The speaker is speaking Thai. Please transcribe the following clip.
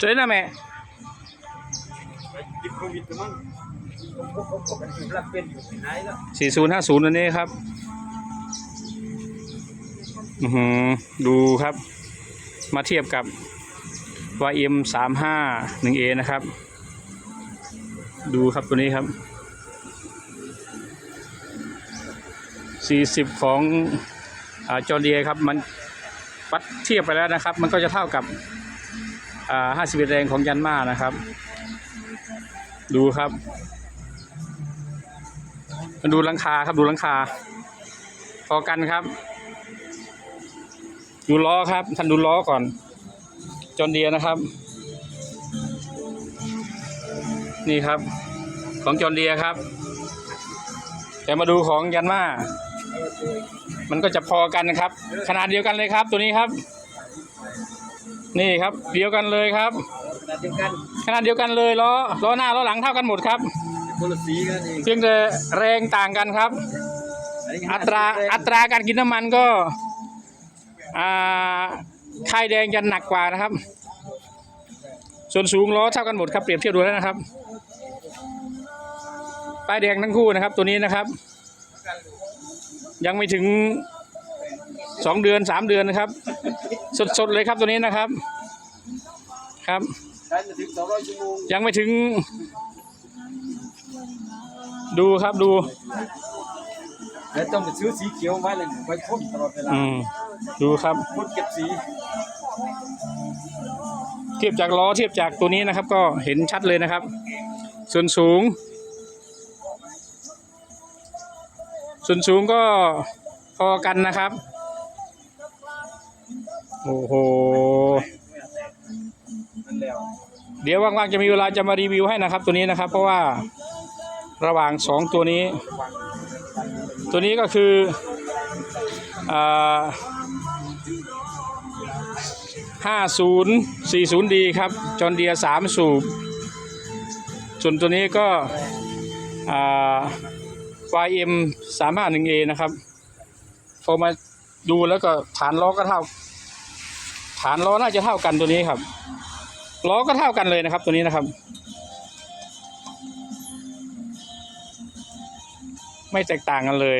เจอนะแม่ติดโควิดมั้งรับเป็นอยู่ไหนแล้วสี่ศูนย์ห้าศูนย์อันนี้ครับอือหือดูครับ มาเทียบกับ YM สามห้าหนึ่ง A นะครับ ดูครับตัวนี้ครับสี่สิบของจอร์เดียครับ มันวัดเทียบไปแล้วนะครับ มันก็จะเท่ากับ ห้าสิบแรงของยันมานะครับ ดูครับมาดูหลังคาครับดูหลังคา พอกันครับ ดูล้อครับท่านดูล้อก่อน จอนเดียนะครับ นี่ครับ ของจอนเดียครับ แต่มาดูของยันมามันก็จะพอกันนะครับ ขนาดเดียวกันเลยครับตัวนี้ครับ นี่ครับ เดียวกันเลยครับขนาดเดียวกันขนาดเดียวกันเลยล้อล้อหน้าล้อหลังเท่ากันหมดครับคนละสีกันเองเพียงแต่แรงต่างกันครับอัตราอัตราการกินน้ำมันก็อ่าค่ายแดงจะหนักกว่านะครับ ส่วนสูงล้อเท่ากันหมดครับเปรียบเทียบดูแล้วนะครับป้ายแดงทั้งคู่นะครับ ตัวนี้นะครับ ยังไม่ถึงสองเดือนสามเดือนนะครับ สดๆเลยครับตัวนี้นะครับ ครับใช้มาถึงสองร้อยชั่วโมงยังไม่ถึง ดูครับดูแล้วต้องไปซื้อสีเขียวไว้เลยไว้พ่นตลอดเวลาอืมดูครับพ่นเก็บสี เทียบจากล้อเทียบจากตัวนี้นะครับ ก็เห็นชัดเลยนะครับ ส่วนสูง ส่วนสูงก็พอกันนะครับ โอ้โห นั่นแล้วเดี๋ยวว่างๆจะมีเวลาจะมารีวิวให้นะครับ ตัวนี้นะครับ เพราะว่าระหว่างสองตัวนี้ ตัวนี้ก็คือห้าศูนย์สี่ศูนย์ดีครับจอนเดียสามสูบ ส่วนตัวนี้ก็ YM สามห้าหนึ่ง A นะครับพอมาดูแล้วก็ฐานล้อก็เท่า ฐานล้อน่าจะเท่ากันตัวนี้ครับล้อก็เท่ากันเลยนะครับตัวนี้นะครับ ไม่แตกต่างกันเลย